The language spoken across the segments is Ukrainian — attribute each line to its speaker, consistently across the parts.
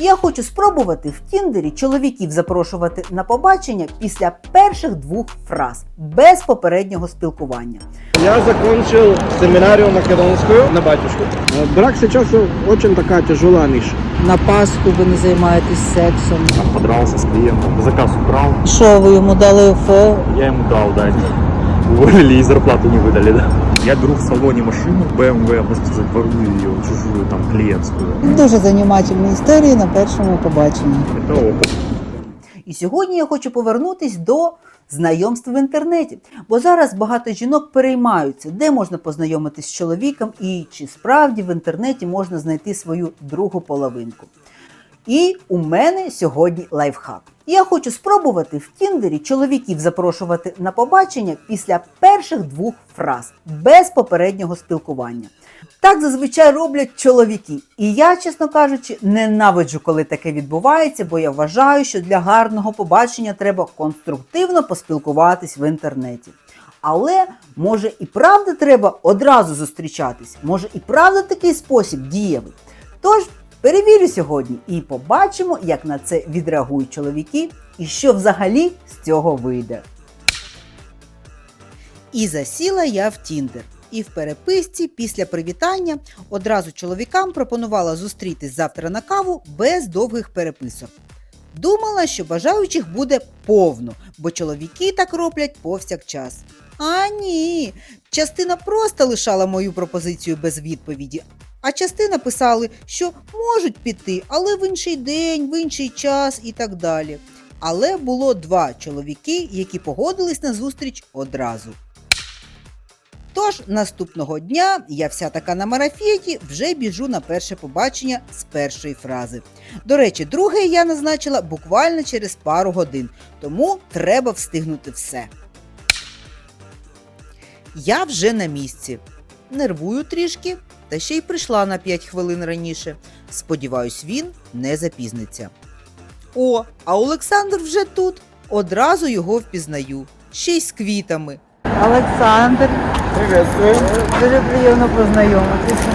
Speaker 1: Я хочу спробувати в Тіндері чоловіків запрошувати на побачення після перших двох фраз без попереднього спілкування.
Speaker 2: Я закончил семинарию македонскую на батюшку. Э, Брак сейчас очень такая тяжелая ниша.
Speaker 1: На Пасху ви не займаєтесь сексом.
Speaker 3: Там подрался с клиентом, заказ украл,
Speaker 1: Що ви йому дали в
Speaker 3: я ему дал, да, уволили и зарплату не выдали, да. Я беру в салоне машину BMW, можно сказать, ворую ее, чужую, там, клиентскую.
Speaker 4: Дуже занімательні історії на першому побаченні.
Speaker 3: Это опыт.
Speaker 1: І сьогодні я хочу повернутись до знайомств в інтернеті. Бо зараз багато жінок переймаються, де можна познайомитись з чоловіком і чи справді в інтернеті можна знайти свою другу половинку. І у мене сьогодні лайфхак. Я хочу спробувати в Тіндері чоловіків запрошувати на побачення після перших двох фраз без попереднього спілкування. Так зазвичай роблять чоловіки. І я, чесно кажучи, ненавиджу, коли таке відбувається, бо я вважаю, що для гарного побачення треба конструктивно поспілкуватись в інтернеті. Але може і правда треба одразу зустрічатись, може і правда такий спосіб дієвий. Тож перевірю сьогодні і побачимо, як на це відреагують чоловіки і що взагалі з цього вийде. І засіла я в Тіндер. І в переписці після привітання одразу чоловікам пропонувала зустрітись завтра на каву без довгих переписок. Думала, що бажаючих буде повно, бо чоловіки так роблять повсякчас. А ні, частина просто лишала мою пропозицію без відповіді, а частина писали, що можуть піти, але в інший день, в інший час і так далі. Але було два чоловіки, які погодились на зустріч одразу. Тож наступного дня я вся така на марафеті вже біжу на перше побачення з першої фрази. До речі, друге я назначила буквально через пару годин, тому треба встигнути все. Я вже на місці. Нервую трішки, та ще й прийшла на 5 хвилин раніше. Сподіваюсь, він не запізниться. О, а Олександр вже тут. Одразу його впізнаю. Ще й з квітами.
Speaker 4: Олександр,
Speaker 2: Приветствую.
Speaker 4: дуже приємно познайомитися.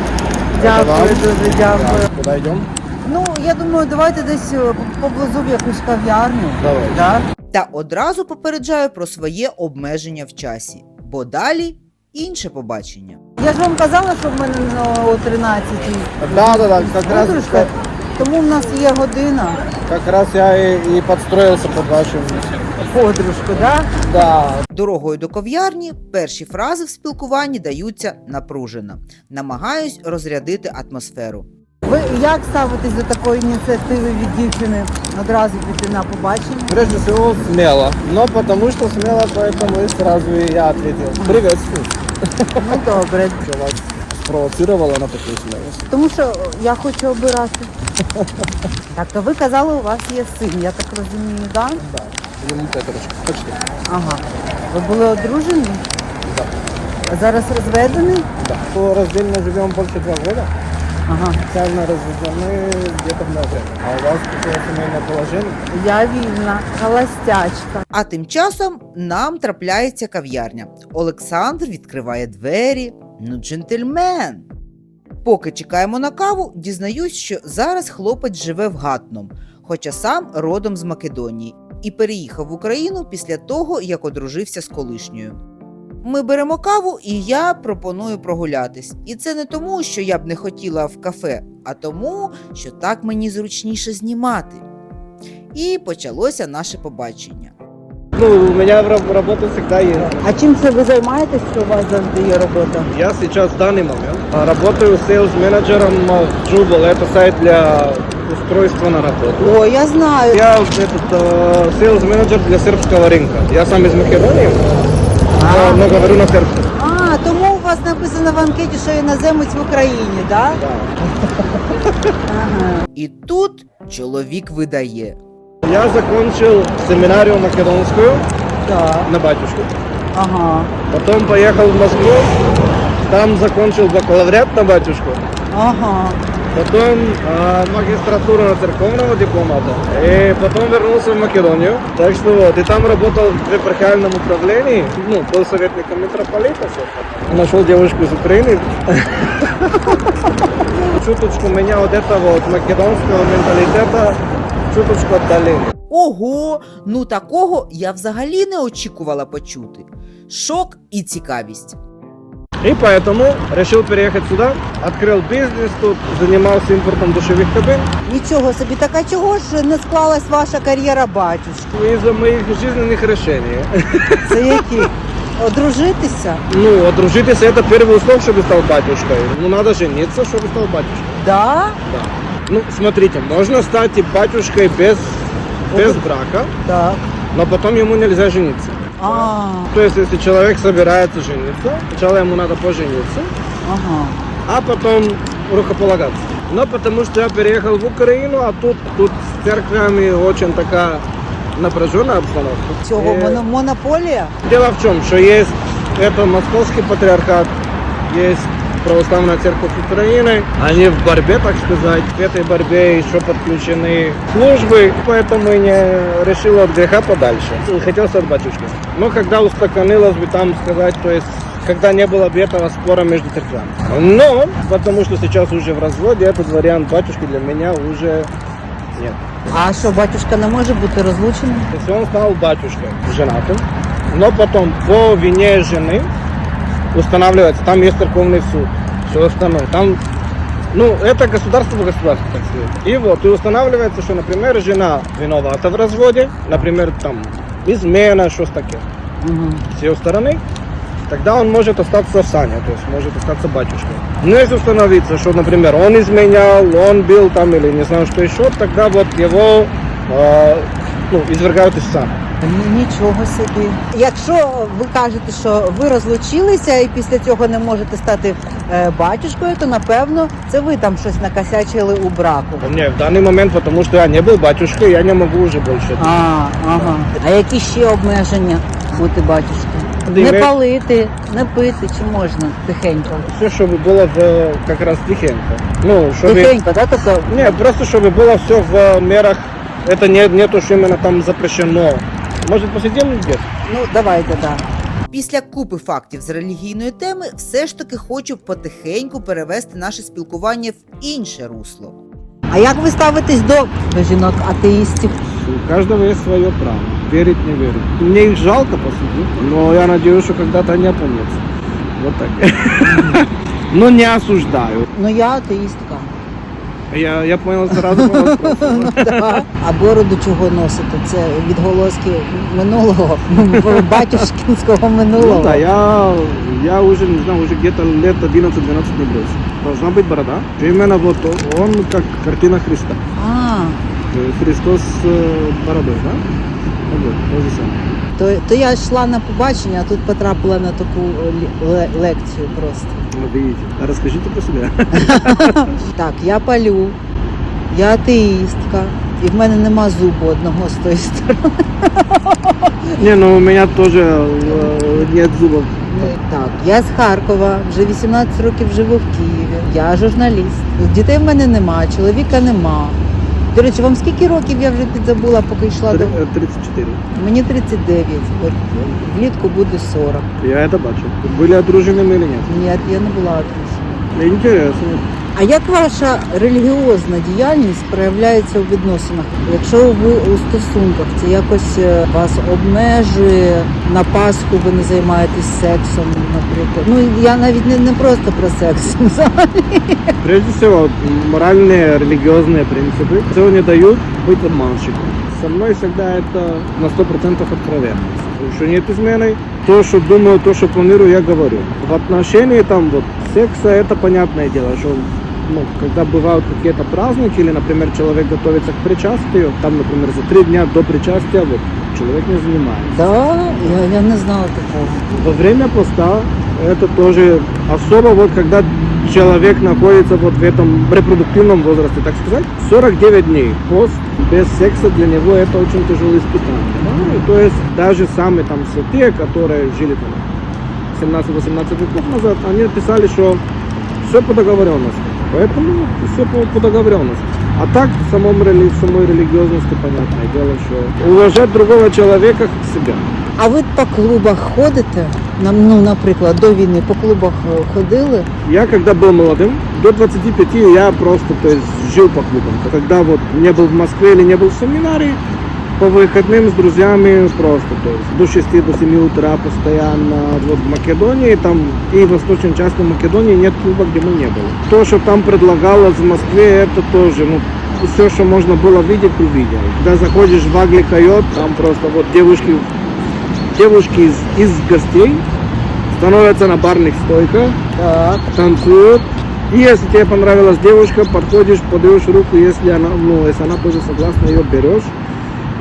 Speaker 4: Дякую, дуже дякую.
Speaker 2: Куда идем?
Speaker 4: Ну, я думаю, давайте десь е, поблизу в якусь кав'ярню.
Speaker 2: Давай.
Speaker 4: Да?
Speaker 1: Та одразу попереджаю про своє обмеження в часі, бо далі інше побачення.
Speaker 4: Я ж вам казала, що в мене о 13
Speaker 2: Да, да, да, как раз,
Speaker 4: Подружка, тому в нас є година.
Speaker 2: как раз я и, и подстроился под вашим.
Speaker 4: Подружку, да?
Speaker 2: Да.
Speaker 1: Дорогою до ков'ярні перші фрази в спілкуванні даються напружено. Намагаюсь розрядити атмосферу.
Speaker 4: Ви як ставитесь до такої ініціативи від дівчини одразу піти на побачення?
Speaker 2: Прежде всего смело. Но потому что смело, поэтому и сразу и я ответил. Приветствую.
Speaker 4: Ну добре.
Speaker 2: Что вас спровоцировало на такую смелость?
Speaker 4: Тому що я хочу обирати. Так, то ви казали, у вас є син, я так розумію, да?
Speaker 2: Да. Ему пятерочка. Почти.
Speaker 4: Ага. Ви були одружені?
Speaker 2: Да.
Speaker 4: А зараз розведений?
Speaker 2: Да. По раздельно живем больше два года.
Speaker 4: Ага.
Speaker 2: Официально разведены где-то в ноябре. А у вас какое семейное положение?
Speaker 4: Я вільна, холостячка.
Speaker 1: А тим часом нам трапляється кав'ярня. Олександр відкриває двері. Ну, джентльмен. Поки чекаємо на каву, дізнаюсь, що зараз хлопець живе в Гатном, хоча сам родом з Македонії, і переїхав в Україну після того, як одружився з колишньою. Ми беремо каву, і я пропоную прогулятись. І це не тому, що я б не хотіла в кафе, а тому, що так мені зручніше знімати. І почалося наше побачення.
Speaker 2: Ну, у меня в раб- работа всегда есть.
Speaker 4: А чим це ви займаєтесь, що у вас завжди є робота?
Speaker 2: Я сейчас в данный момент а, работаю сейлс-менеджером в Jubal. Это сайт для устройства на работу.
Speaker 4: О, я знаю.
Speaker 2: Я этот э, сейлс-менеджер для сербского рынка. Я сам из Македонии,
Speaker 4: А.
Speaker 2: но говорю на сербском.
Speaker 4: А, тому у вас написано в анкеті, що іноземець в Україні, да?
Speaker 2: Да.
Speaker 4: Ага.
Speaker 1: І тут чоловік видає.
Speaker 2: Я закончил семинарию македонскую
Speaker 4: Так.
Speaker 2: на батюшку.
Speaker 4: Ага.
Speaker 2: Потом поехал в Москву. Там закончил бакалавриат на батюшку.
Speaker 4: Ага.
Speaker 2: Потом а, магистратуру на церковного дипломата. И потом вернулся в Македонию. Так что вот, и там работал в епархиальном управлении, ну, был советником митрополита. собственно. Нашел девушку из Украины. чуточку меня от этого вот македонского менталитета чуточку отдалили.
Speaker 1: Ого, ну такого я взагалі не очікувала почути. Шок і цікавість.
Speaker 2: И поэтому решил переехать сюда, открыл бизнес тут, занимался импортом душевых кабин.
Speaker 4: Нічого собі, так а чого ж не склалась ваша кар'єра батюшки?
Speaker 2: Из-за моих жизненных решений.
Speaker 4: Це які? Одружитися?
Speaker 2: Ну, одружитесь, это первый услов, чтобы стал батюшкой. Ну, надо жениться, чтобы стал батюшкой.
Speaker 4: Да?
Speaker 2: Да. Ну, смотрите, можно стать и батюшкой без, без брака,
Speaker 4: Так.
Speaker 2: но потом ему нельзя жениться.
Speaker 4: А,
Speaker 2: То есть, если человек собирается жениться, сначала ему надо пожениться,
Speaker 4: ага.
Speaker 2: а потом рукополагаться. Но потому что я переехал в Украину, а тут, тут с церквями очень такая напряженная обстановка.
Speaker 4: Цього
Speaker 2: Э,
Speaker 4: моно- монополія?
Speaker 2: Дело в чем, что есть это московский патриархат, есть православная церковь Украины. Они в борьбе, так сказать. В этой борьбе еще подключены службы, поэтому не решил от греха подальше. Хотел стать батюшкой. Но когда устаканилось бы там сказать, то есть когда не было бы этого спора между церквями. Но, потому что сейчас уже в разводе, этот вариант батюшки для меня уже нет.
Speaker 4: А що, батюшка не може бути розлученим?
Speaker 2: То есть он стал батюшкой, женатым, но потом по вине жены устанавливается, там есть церковный суд, все остальное. Там, ну, это государство по государству, так сказать. И вот, и устанавливается, что, например, жена виновата в разводе, например, там, измена, что с таким,
Speaker 4: Угу.
Speaker 2: с ее стороны, тогда он может остаться в сане, то есть может остаться батюшкой. Но если установиться, что, например, он изменял, он бил там или не знаю что еще, тогда вот его э, ну, извергают из сана.
Speaker 4: Ні- Нічого собі. Якщо ви кажете, що ви розлучилися і після цього не можете стати е, батюшкою, то напевно це ви там щось накосячили у браку.
Speaker 2: Не, в данный момент, потому что я не был батюшкой, я не могу уже больше.
Speaker 4: А, ага. А які ще обмеження бути батюшкою?
Speaker 2: Ти
Speaker 4: Не
Speaker 2: не-
Speaker 4: палити, не пити, чи можна тихенько?
Speaker 2: Все, чтобы было в, как раз тихенько. Ну, чтобы...
Speaker 4: Тихенько, да? Тобто
Speaker 2: Не, просто чтобы было все в мерах. Это не, не то, что именно там запрещено. Может, посидим где
Speaker 4: Ну, давайте, так.
Speaker 1: Після купи фактів з релігійної теми все ж таки хочу потихеньку перевести наше спілкування в інше русло.
Speaker 4: А як ви ставитесь до, до жінок атеїстів?
Speaker 2: У каждого есть свое право. Верить, не верить. Мне их жалко, по сути. Но я надеюсь, что когда-то они опомнятся. Вот так. Но не осуждаю.
Speaker 4: Ну я атеїстка.
Speaker 2: Я, я понял сразу по вопросу.
Speaker 4: Да. А бороду чого носити? Це відголоски минулого, батюшкінського минулого.
Speaker 2: Ну да, я, я уже, не знаю, уже где-то лет 11-12 не брился. Должна быть борода. Именно вот он как картина Христа.
Speaker 4: А,
Speaker 2: Э, Христос с э, бородой, да? Вот, то же самое.
Speaker 4: то, то я йшла на побачення, а тут потрапила на таку лі- лекцію просто.
Speaker 2: Вот видите. А расскажите про себя.
Speaker 4: Так, я палю, я атеїстка, і в мене нема зубу одного з тої сторони.
Speaker 2: Не, ну у меня тоже э, нет зубов.
Speaker 4: Так, я з Харкова, вже 18 років живу в Києві. Я журналіст. Дітей в мене нема, чоловіка нема. До речі, вам скільки років я вже підзабула, поки йшла до.
Speaker 2: Тр- э, 34.
Speaker 4: Мені 39, от влітку буде 40.
Speaker 2: Я это бачу. Были одруженными или нет?
Speaker 4: Ні, я не була одружена.
Speaker 2: Интересно.
Speaker 4: А як ваша релігіозна діяльність проявляється у відносинах? Якщо ви у стосунках, це якось е, вас обмежує на Пасху, ви не займаєтесь сексом, наприклад. Ну я навіть не, не просто про секс.
Speaker 2: Прежде всего, моральные, религиозные принципы всего не дают быть обманщиком. Со мной всегда это на 100% откровенность. Что нет измены, то, что думаю, то, что планирую, я говорю. В отношении там вот секса, это понятное дело, что ну, когда бывают какие-то праздники, или, например, человек готовится к причастию, там, например, за три дня до причастия, вот, человек не занимается.
Speaker 4: Да, я, я не знала такого.
Speaker 2: Во время поста это тоже особо вот когда человек находится вот в этом репродуктивном возрасте, так сказать, 49 дней пост без секса для него это очень тяжелое испытание. да. И то есть даже самые там святые, которые жили там 17-18 веков назад, они писали, что все по договоренности. Поэтому все по, по договоренности. А так в самом рели- в самой религиозности понятное дело, что уважать другого человека как себя.
Speaker 4: А ви по клубах ходите? Нам, ну, наприклад, до війни по клубах е, ходили?
Speaker 2: Я когда был молодым, до 25 я просто то есть, жил по клубам. Когда вот не был в Москве или не был в семинаре, по выходным с друзьями просто, то есть до 6 до 7 утра постоянно вот в Македонии, там и в восточной части Македонии нет клуба, где мы не были. То, что там предлагалось в Москве, это тоже, ну, все, что можно было видеть, увидел. Когда заходишь в Агли Койот, там просто вот девушки, девушки из, из гостей становятся на барных стойках,
Speaker 4: Так.
Speaker 2: танцуют. И если тебе понравилась девушка, подходишь, подаешь руку, если она, ну, если она тоже согласна, ее берешь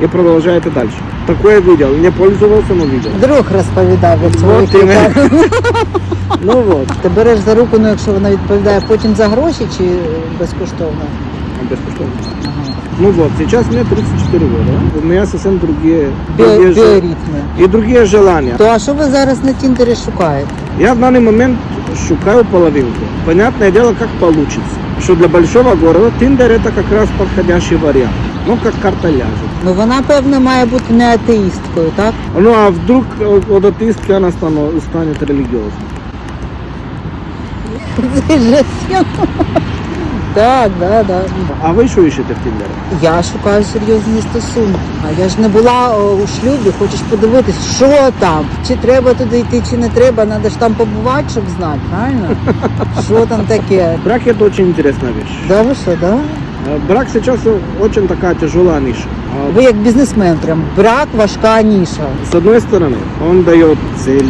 Speaker 2: и продолжаете дальше. Такое видел, не пользовался, но видел.
Speaker 4: Друг розповідав, як
Speaker 2: Вот. Ну вот,
Speaker 4: Ти береш за руку, ну якщо вона відповідає потім за гроші чи безкоштовно?
Speaker 2: беспошлино.
Speaker 4: Ага.
Speaker 2: Ну вот, сейчас мне 34 года. У меня совсем другие,
Speaker 4: Біо-
Speaker 2: другие же-
Speaker 4: Біоритми.
Speaker 2: и другие желания.
Speaker 4: То а що ви зараз на Тіндері шукаєте?
Speaker 2: Я в данный момент шукаю половинку. Понятное дело, как получится. Что для большого города Тиндер это как раз подходящий вариант. Ну, как карта ляжет.
Speaker 4: Ну вона, певно, має бути не атеїсткою, так?
Speaker 2: Ну, а вдруг от от атеистки она стану- станет?
Speaker 4: Це ж Так, да, да.
Speaker 2: А вы что ищете в Тиндере?
Speaker 4: Я шукаю серйозні стосунки. А я ж не була у шлюбі, хочеш подивитись, що там, чи треба туди йти, чи не треба, треба ж там побувати, щоб знати, правильно? Що там таке?
Speaker 2: Брак это очень интересная вещь.
Speaker 4: Да ви що, да?
Speaker 2: Э, Брак сейчас очень такая тяжелая ниша. А,
Speaker 4: Ви як бізнесмен, прям брак, важка ніша.
Speaker 2: С одной стороны, он дает цель,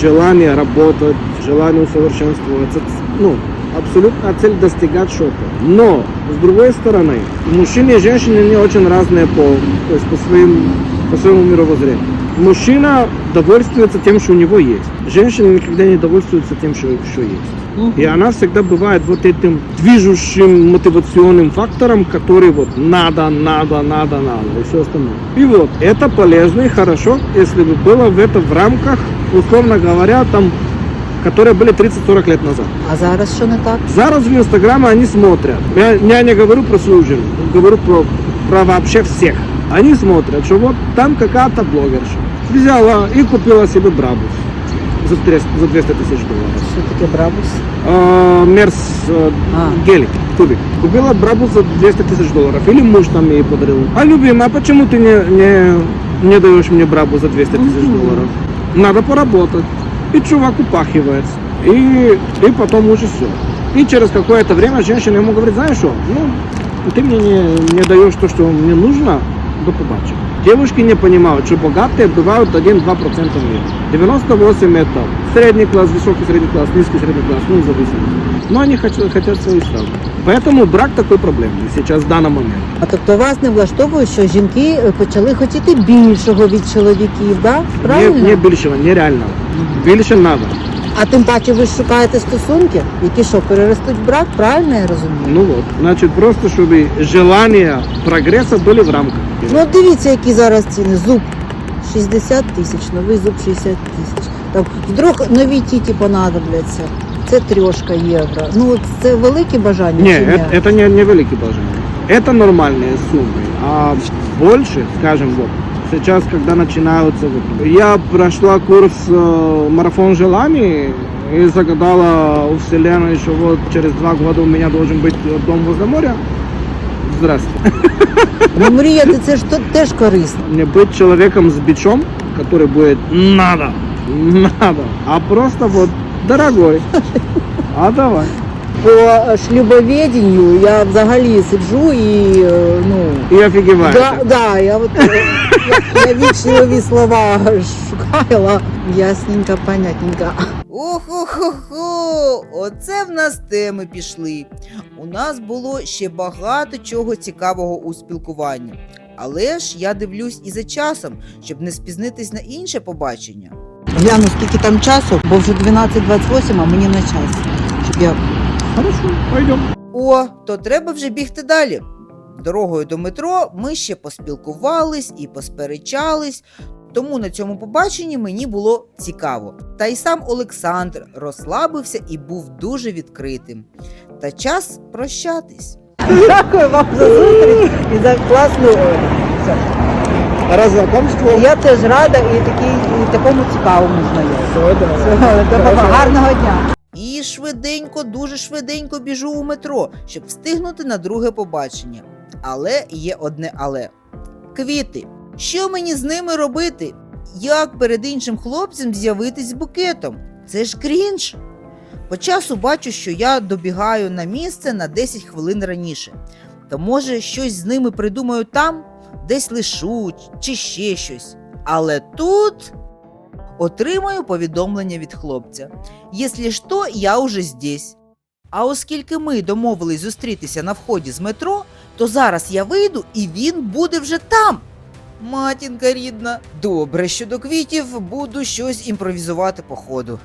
Speaker 2: желание работать, желание усовершенствоваться. Ну, абсолютно цель достигать что-то. Но, с другой стороны, мужчины и женщины не очень разные по, то есть по, своим, по своему мировоззрению. Мужчина довольствуется тем, что у него есть. Женщина никогда не довольствуется тем, что, что есть. И она всегда бывает вот этим движущим мотивационным фактором, который вот надо, надо, надо, надо и все остальное. И вот это полезно и хорошо, если бы было в это в рамках, условно говоря, там, которые были 30-40 лет назад.
Speaker 4: А зараз що не так?
Speaker 2: Зараз в Инстаграме они смотрят. Я, я не говорю про свою говорю про, про вообще всех. Они смотрят, что вот там какая-то блогерша взяла и купила себе Брабус за 300 за 200 тысяч долларов.
Speaker 4: Що таке брабус?
Speaker 2: Э, Мерс э,
Speaker 4: А.
Speaker 2: гелик, кубик. Купила Брабус за 200 тысяч долларов. Или муж там ей подарил. А любимая, а почему ты не, не, не даешь мне Брабус за 200 тысяч долларов? Надо поработать. И чувак упахивается. И, и потом уже все. И через какое-то время женщина ему говорит, знаешь что, ну, ты мне не, не даешь то, что мне нужно, до побачення. Девушки не понимают, что богатые бывают 1-2% в мире. 98 это средний класс, высокий средний класс, низкий средний класс, ну, зависимо. Но они хотят, хотят свои ставки. Поэтому брак такой проблемный сейчас в данный момент.
Speaker 4: А тобто вас не влаштовує, що жінки е, почали хотіти більшого від чоловіків, да?
Speaker 2: Не,
Speaker 4: Правильно?
Speaker 2: не більшого, нереального. Більше надо.
Speaker 4: А тим паче ви ж шукаєте стосунки, які що, переростуть в брак, правильно я розумію?
Speaker 2: Ну вот, значит, просто чтобы желания прогресса были в рамках.
Speaker 4: Ну от дивіться, які зараз ціни. Зуб 60 тисяч, новий зуб 60 тисяч. Там вдруг нові тіті понадобляться. Це трьошка євро. Ну от це велике бажання
Speaker 2: Не,
Speaker 4: чи ні?
Speaker 2: это, это не, не великие должения. Это нормальные суммы. А больше, скажем, вот, сейчас, когда начинаются... Вот, я прошла курс э, «Марафон желаний» и загадала у Вселенной, что вот через два года у меня должен быть дом возле моря. Здравствуйте.
Speaker 4: Ну мріяти це ж то- теж корисно.
Speaker 2: Не быть человеком с бичом, который будет «надо, надо», а просто вот «дорогой, а давай».
Speaker 4: По шлюбоведенню я взагалі сиджу і е, ну.
Speaker 2: И офигеваешь.
Speaker 4: Да, да, я от е, я, я вічливі слова шукала. Ясненько, понятненько.
Speaker 1: Охо-хо-хо, оце в нас теми пішли. У нас було ще багато чого цікавого у спілкуванні. Але ж я дивлюсь і за часом, щоб не спізнитись на інше побачення.
Speaker 4: Гляну, скільки там часу, бо вже 12.28, а мені на час. Щоб я
Speaker 2: Хорошо, пойдем.
Speaker 1: О, то треба вже бігти далі. Дорогою до метро ми ще поспілкувались і посперечались, тому на цьому побаченні мені було цікаво. Та й сам Олександр розслабився і був дуже відкритим. Та час прощатись.
Speaker 4: дякую вам за зустріч і за класну.
Speaker 2: Раз.
Speaker 4: Я теж рада і такий і такому цікавому знайомству. Гарного дня.
Speaker 1: І швиденько, дуже швиденько біжу у метро, щоб встигнути на друге побачення. Але є одне але. Квіти. Що мені з ними робити? Як перед іншим хлопцем з'явитись з букетом? Це ж крінж. По часу бачу, що я добігаю на місце на 10 хвилин раніше. То може щось з ними придумаю там, десь лишу чи ще щось. Але тут отримаю повідомлення від хлопця. Якщо що, я уже здесь. А оскільки ми домовились зустрітися на вході з метро, то зараз я вийду і він буде вже там. Матінка рідна. Добре, щодо квітів буду щось імпровізувати по ходу.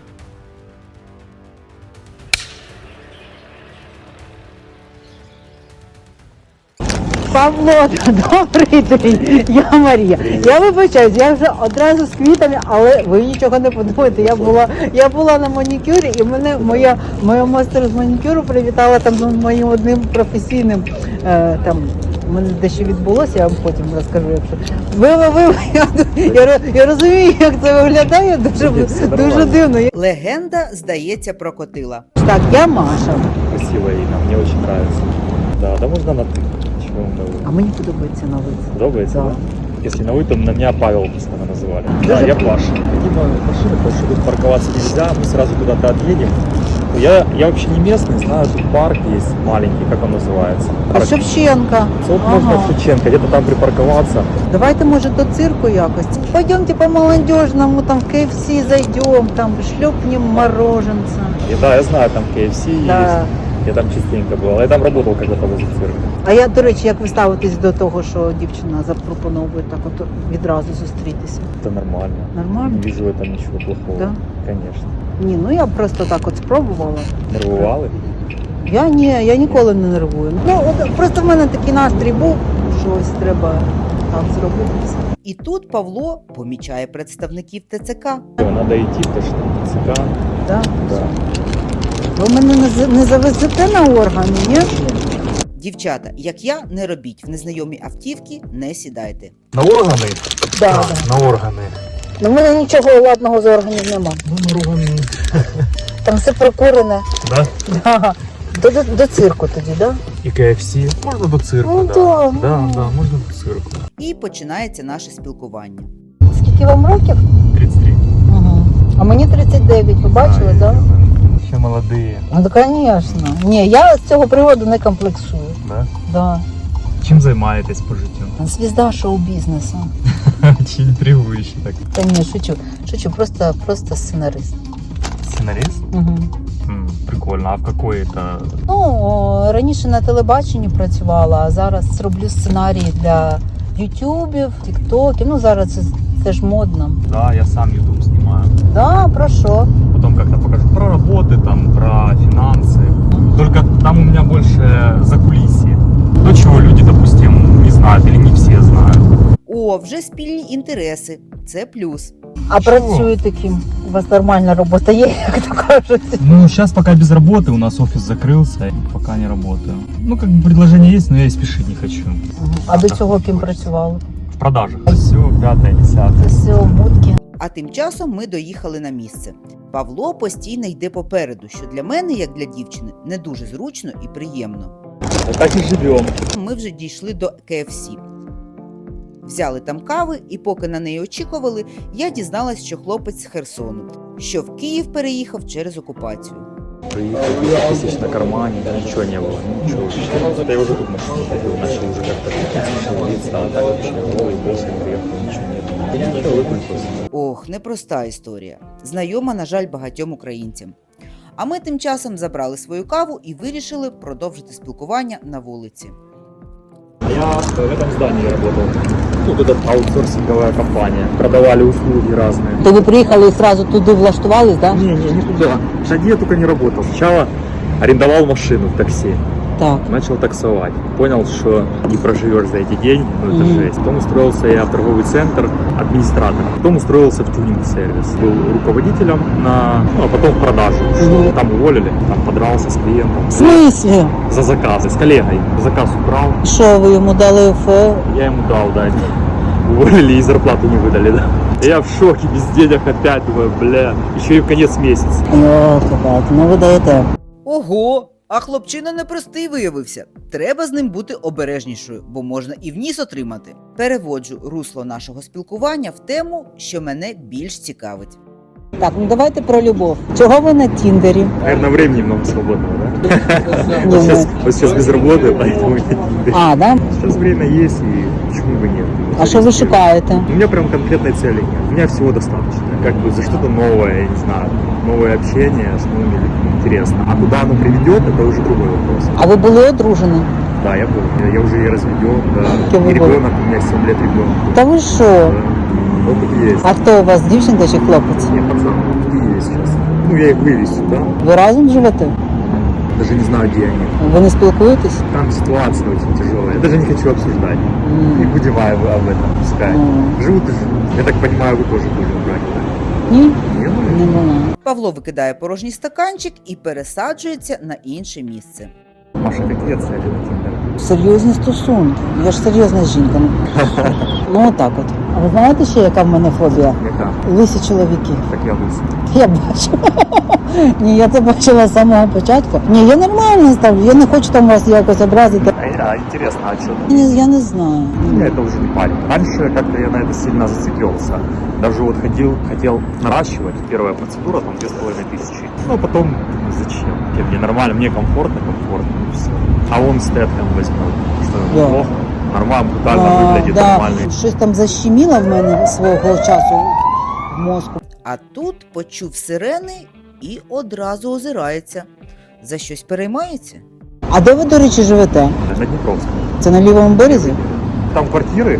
Speaker 4: Павло, добрий день. Я Марія. Я вибачаюсь, я вже одразу з квітами, але ви нічого не подумайте. Я була, я була на манікюрі, і мене моя моя майстер з манікюру привітала там моїм одним професійним е, там. У мене дещо відбулося, я вам потім розкажу, якщо ви, ви, ви я, я, ро- я розумію, як це виглядає. Дуже
Speaker 3: Ні, все
Speaker 4: дуже
Speaker 3: нормально.
Speaker 4: дивно. Я-
Speaker 1: Легенда, здається, прокотила.
Speaker 4: Так, я Маша.
Speaker 3: Красивое имя, мне очень нравится. Да, да можно на ты. Чего вам
Speaker 4: А мені подобається на вид.
Speaker 3: Подобается,
Speaker 4: Да.
Speaker 3: да? Если на вы, то на меня Павел постоянно называли. Да,
Speaker 4: Даже
Speaker 3: я Паша. Видимо, машины, потому что тут парковаться нельзя, мы сразу куда-то отъедем. Я, я вообще не местный, знаю, тут парк есть маленький, как он называется.
Speaker 4: А
Speaker 3: Парк.
Speaker 4: Шевченка.
Speaker 3: Вот
Speaker 4: Ага.
Speaker 3: можно в Шевченко, где-то там припарковаться.
Speaker 4: Давайте, може, до цирку якось. Пойдемте по молодежному, там в KFC зайдем, там шлепнем мороженца.
Speaker 3: И да, я знаю, там KFC
Speaker 4: Да.
Speaker 3: есть. Я там частенько был. Я там работал когда-то возле цирка.
Speaker 4: А я, до речі, як ви ставитесь до того, що дівчина запропоновує так от відразу зустрітися?
Speaker 3: Это нормально.
Speaker 4: Нормально?
Speaker 3: Не вижу в этом ничего плохого.
Speaker 4: Да?
Speaker 3: Конечно.
Speaker 4: Ні, ну я просто так от спробувала.
Speaker 3: Нервували?
Speaker 4: Я ні, я ніколи не нервую. Ну от просто в мене такий настрій був, що ось треба так зробити. все.
Speaker 1: І тут Павло помічає представників ТЦК.
Speaker 3: Всё, Надо идти, потому ТЦК.
Speaker 4: Да?
Speaker 3: Да.
Speaker 4: Ви мене не, за- не завезете на органи, ні?
Speaker 1: Дівчата, як я, не робіть в незнайомі автівки, не сідайте.
Speaker 3: На органи?
Speaker 4: Да, да.
Speaker 3: на органи.
Speaker 4: Ну, в мене нічого ладного з органів нема.
Speaker 3: Ну, на органи.
Speaker 4: Там все прокурене.
Speaker 3: Да?
Speaker 4: Да. До, до, до цирку тоді, да?
Speaker 3: І KFC. Можна до цирку,
Speaker 4: Ну,
Speaker 3: да.
Speaker 4: да,
Speaker 3: Да,
Speaker 4: ну.
Speaker 3: да, можна до цирку.
Speaker 1: І починається наше спілкування.
Speaker 4: Скільки вам років?
Speaker 3: 33.
Speaker 4: Угу. А мені 39, ви бачили, так? Да?
Speaker 3: Ще молоді.
Speaker 4: Ну, так, звісно. Ні, я з цього приводу не комплексую.
Speaker 3: Да?
Speaker 4: Да.
Speaker 3: Чим займаєтесь по життю?
Speaker 4: Звізда шоу-бізнесу.
Speaker 3: Чи інтригуючи так?
Speaker 4: Та ні, шучу. Шучу, просто, просто сценарист.
Speaker 3: Сценарист?
Speaker 4: Угу.
Speaker 3: М, прикольно. А в какой это...
Speaker 4: Ну, о, раніше на телебаченні працювала, а зараз роблю сценарії для ютубів, тіктоків. Ну, зараз це, це ж модно.
Speaker 3: Да, я сам YouTube снимаю.
Speaker 4: Да, про що?
Speaker 3: Потом как-то покажу про работы, там, про финансы. Только там у меня больше за То, чего люди, допустим, не знают или не все знают.
Speaker 1: О, вже спільні інтереси. Це плюс.
Speaker 4: А
Speaker 3: Чого?
Speaker 4: працюєте ким? У вас нормальна робота є, як то кажуть.
Speaker 3: Ну, сейчас пока без работы, у нас офис закрылся, пока не работаю. Ну, как бы предложение есть, но я и спешить не хочу.
Speaker 4: А до цього ким працювали?
Speaker 3: В продажах. Все, пятое, десятое.
Speaker 4: Це будки.
Speaker 1: А тим часом ми доїхали на місце. Павло постійно йде попереду, що для мене, як для дівчини, не дуже зручно і приємно.
Speaker 3: Вот так и живем.
Speaker 1: Ми вже дійшли до KFC. Взяли там кави, і поки на неї очікували, я дізналась, що хлопець з Херсону, що в Київ переїхав через окупацію.
Speaker 3: Приехал, 50 тысяч на кармане, ничего не было, ну, ничего. Это я уже тут машину купил, начал уже как-то шевелиться, а так вообще голый, босый приехал, ничего нет. Я ничего выкрутился.
Speaker 1: Ох, непроста історія. Знайома, на жаль, багатьом українцям. А ми тим часом забрали свою каву і вирішили продовжити спілкування на вулиці.
Speaker 3: Я в этом здании работал. Ну, тут это аутсорсинговая компания. Продавали услуги разные.
Speaker 4: То ви приїхали і одразу туди влаштувались, так?
Speaker 3: Не, не, не туда. В Шаге я только не работал. Сначала арендовал машину в такси.
Speaker 4: Так.
Speaker 3: Начал таксовать. Понял, что не проживешь за эти деньги, ну это
Speaker 4: Мгм.
Speaker 3: жесть. Потом устроился я в торговый центр администратором. Потом устроился в тюнинг-сервис. Был руководителем на... Ну, а потом в продажу.
Speaker 4: Мгм.
Speaker 3: Там уволили, там подрался с клиентом.
Speaker 4: В смислі?
Speaker 3: За заказы, с коллегой. Заказ убрал,
Speaker 4: Що ви йому дали в
Speaker 3: я ему дал, да. Уволили и зарплату не выдали, да. Я в шоке, без денег опять, думаю, бля. Еще и в конец месяца.
Speaker 4: Йолки-палки, ну ви даєте.
Speaker 1: Ого! А хлопчина непростий виявився. Треба з ним бути обережнішою, бо можна і в ніс отримати. Переводжу русло нашого спілкування в тему, що мене більш цікавить.
Speaker 4: Так, ну давайте про любов. Чого ви на Тіндері?
Speaker 3: Наверное, времени много свободного, да?
Speaker 4: Ні,
Speaker 3: Вот
Speaker 4: ну,
Speaker 3: сейчас, вот сейчас без работы, поэтому
Speaker 4: А, да?
Speaker 3: сейчас время есть, и почему бы нет?
Speaker 4: А що ви шукаєте?
Speaker 3: У меня прям конкретной цели нет. У меня всего достаточно. Как бы за что-то новое, я не знаю, новое общение с новыми людьми интересно. А куда оно приведет, это уже другой вопрос.
Speaker 4: А ви були одружені?
Speaker 3: Да, я был. Я, я уже и разведен, да.
Speaker 4: Кем вы
Speaker 3: И
Speaker 4: были?
Speaker 3: ребенок, у меня 7 лет ребенок.
Speaker 4: Та ви що?
Speaker 3: Да. Опыт есть.
Speaker 4: А хто у вас, дівчинка чи хлопець?
Speaker 3: Нет, пацан, какие есть сейчас? Ну, я их вывез сюда.
Speaker 4: Ви разом живете?
Speaker 3: Даже не знаю, где они.
Speaker 4: Ви не спілкуєтесь?
Speaker 3: Там ситуация очень тяжелая. Я даже не хочу обсуждать. Не
Speaker 4: М,
Speaker 3: будем об об этом пускай.
Speaker 4: ну,
Speaker 3: Живут и живут. Я так понимаю, вы тоже были в браке, да?
Speaker 4: Ні, не була.
Speaker 1: Павло викидає порожній стаканчик і пересаджується на інше місце.
Speaker 3: Маша, які я це
Speaker 4: Серйозні стосунки. Я ж серйозна жінка. Ну отак от. А ви знаєте ще, яка в мене фобія?
Speaker 3: Яка?
Speaker 4: Лисі чоловіки.
Speaker 3: Так я лысый.
Speaker 4: Я бачу. Ні, я це бачила з самого початку. Ні, я нормально ставлю, я не хочу там вас якось образити.
Speaker 3: А, а интересно, а что?
Speaker 4: Ні, я не знаю.
Speaker 3: Я это уже не парень. Раньше как-то я на это сильно зациклился. Даже вот ходил, хотел наращивать. Первая процедура там две с половиной тысячи. Ну, а потом ну, зачем? Я- Мне нормально, мне комфортно, комфортно, и все. А он стетком возьмет. Что,
Speaker 4: Да.
Speaker 3: неплохо? Нормально, брутально
Speaker 4: А,
Speaker 3: выглядит,
Speaker 4: да,
Speaker 3: нормальный.
Speaker 4: щось там защеміло в мене свого часу в мозку.
Speaker 1: А тут почув сирени і одразу озирається. За щось переймається?
Speaker 4: А де ви, до речі, живете?
Speaker 3: На Днепровском.
Speaker 4: Це на лівому березі?
Speaker 3: Там квартиры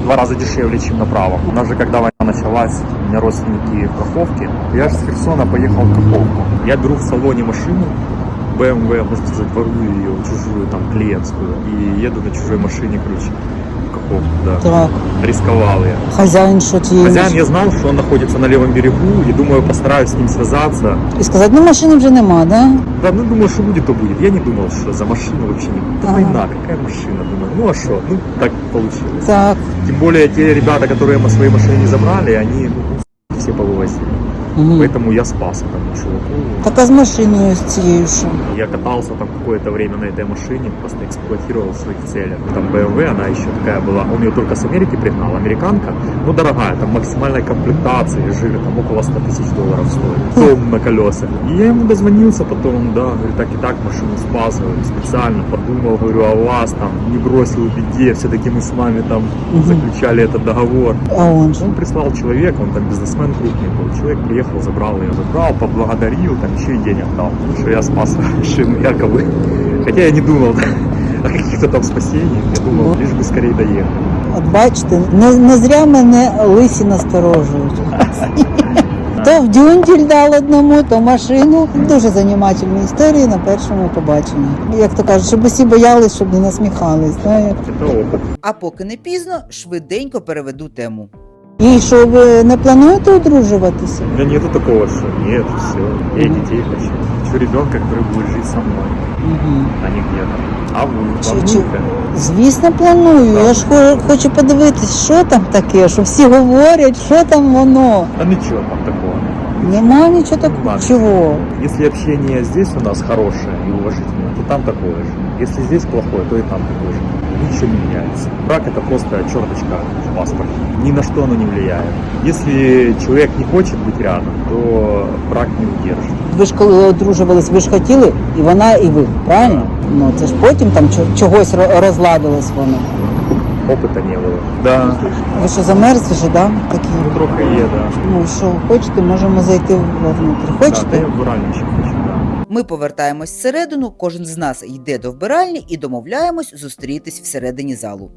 Speaker 3: в два раза дешевле, чем на правом. Даже когда война началась, у меня родственники в Каховке. Я же с Херсона поехал в Каховку. Я беру в салоне машину, BMW, можно сказать, ворую ее, чужую, там, клиентскую, и еду на чужой машине, короче, в Каховку, да.
Speaker 4: Так.
Speaker 3: Рисковал я.
Speaker 4: Хазяїн, що тієї
Speaker 3: Хозяин,
Speaker 4: машини?
Speaker 3: я знал, что он находится на левом берегу, и думаю, постараюсь с ним связаться.
Speaker 4: І сказати, ну машини вже нема, да?
Speaker 3: Да, ну, думаю, что будет, то будет. Я не думал, что за машину вообще не... Да
Speaker 4: Ага.
Speaker 3: война, какая машина, думаю. Ну, а что? Ну, так получилось.
Speaker 4: Так.
Speaker 3: Тем более те ребята, которые мы свои машины не забрали, они ну, все повывозили.
Speaker 4: Мгм.
Speaker 3: Поэтому я спас этому чуваку.
Speaker 4: Так а з машиною з цією що?
Speaker 3: Я катался там какое-то время на этой машине, просто эксплуатировал в своих целях. Там BMW, она еще такая была, он ее только с Америки пригнал, американка, ну дорогая, там максимальной комплектации, жир там около 100 тысяч долларов стоит, дом на колесах. И я ему дозвонился потом, да, говорю, так и так машину спас, говорю, специально подумал, говорю, а вас там не бросил в беде, все-таки мы с вами там
Speaker 4: Мгм.
Speaker 3: заключали этот договор.
Speaker 4: А он же.
Speaker 3: Он прислал человека, он там бизнесмен крупный был. Человек приехал, забрал ее, забрал, поблагодарил, там еще и денег дал. Ну, что я спас машину якобы. Хотя я не думал о каких-то там спасениях. Я думал, лишь бы скорее доехать.
Speaker 4: От бачите, не, не зря мене лисі насторожують. То в дюнділь дав одному, то машину. Дуже занімательні історії на першому побаченні. Як то кажуть, щоб усі боялись, щоб не насміхались. знаєте.
Speaker 3: Это опыт.
Speaker 1: А поки не пізно, швиденько переведу тему.
Speaker 4: І що ви не плануєте одружуватися?
Speaker 3: У меня нету такого, что нет, все, я детей хочу. Хочу ребенка, который будет жить со мной,
Speaker 4: Угу.
Speaker 3: а не где-то. А вы,
Speaker 4: Чу- чу-
Speaker 3: плануете?
Speaker 4: Звісно, планую. Я ж хо- хочу подивитись, що там таке, що всі говорять, що там воно.
Speaker 3: А ничего там такого.
Speaker 4: Нема нічого такого.
Speaker 3: Ладно.
Speaker 4: Чого?
Speaker 3: Если общение здесь у нас хорошее и уважительное, то там такое же. Если здесь плохое, то и там такое же. Ничего не меняется. Брак это просто черточка в паспорте. Ни на что оно не влияет. Если человек не хочет быть рядом, то брак не удержит.
Speaker 4: Ви ж коли одружувались, ви ж хотіли, і вона, і ви, правильно? Ну це ж потім там чо- чогось ро- розладилось воно.
Speaker 3: Опыта не было. Да,
Speaker 4: Ви що замерзли вже, да? Такі.
Speaker 3: ну трохи є, да.
Speaker 4: Ну що, хочете, можемо зайти вовнутрь.
Speaker 3: Да, та
Speaker 4: Хочете?
Speaker 3: я вбиральничек хочу, да.
Speaker 1: Ми повертаємось всередину, кожен з нас йде до вбиральні і домовляємось зустрітись всередині залу.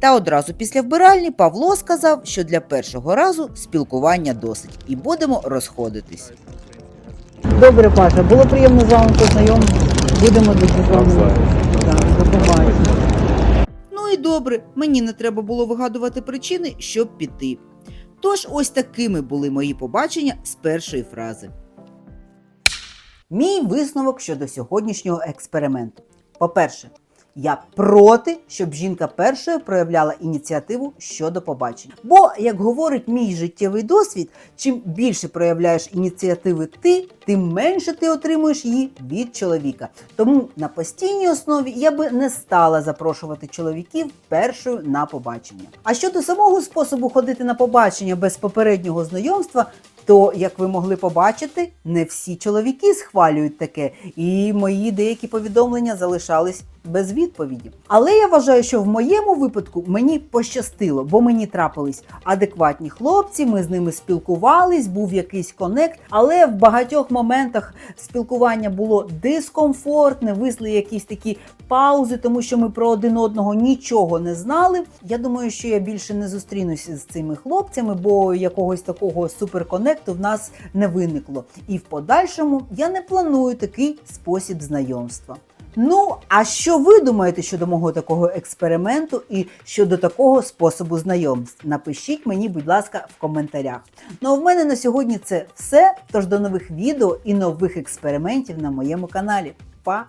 Speaker 1: Та одразу після вбиральні Павло сказав, що для першого разу спілкування досить, і будемо розходитись.
Speaker 4: Добре, Паша, було приємно з вами познайомитися. Будемо дуже з вами.
Speaker 1: Ну і добре, мені не треба було вигадувати причини, щоб піти. Тож ось такими були мої побачення з першої фрази. Мій висновок щодо сьогоднішнього експерименту. По-перше, Я проти, щоб жінка першою проявляла ініціативу щодо побачення. Бо, як говорить мій життєвий досвід, чим більше проявляєш ініціативи ти, тим менше ти отримуєш її від чоловіка. Тому на постійній основі я би не стала запрошувати чоловіків першою на побачення. А щодо самого способу ходити на побачення без попереднього знайомства, то, як ви могли побачити, не всі чоловіки схвалюють таке, і мої деякі повідомлення залишались без відповіді. Але я вважаю, що в моєму випадку мені пощастило, бо мені трапились адекватні хлопці, ми з ними спілкувались, був якийсь конект, але в багатьох моментах спілкування було дискомфортне, висли якісь такі паузи, тому що ми про один одного нічого не знали. Я думаю, що я більше не зустрінуся з цими хлопцями, бо якогось такого суперконекту в нас не виникло. І в подальшому я не планую такий спосіб знайомства. Ну, а що ви думаєте щодо мого такого експерименту і щодо такого способу знайомств? Напишіть мені, будь ласка, в коментарях. Ну а в мене на сьогодні це все. Тож до нових відео і нових експериментів на моєму каналі. Па!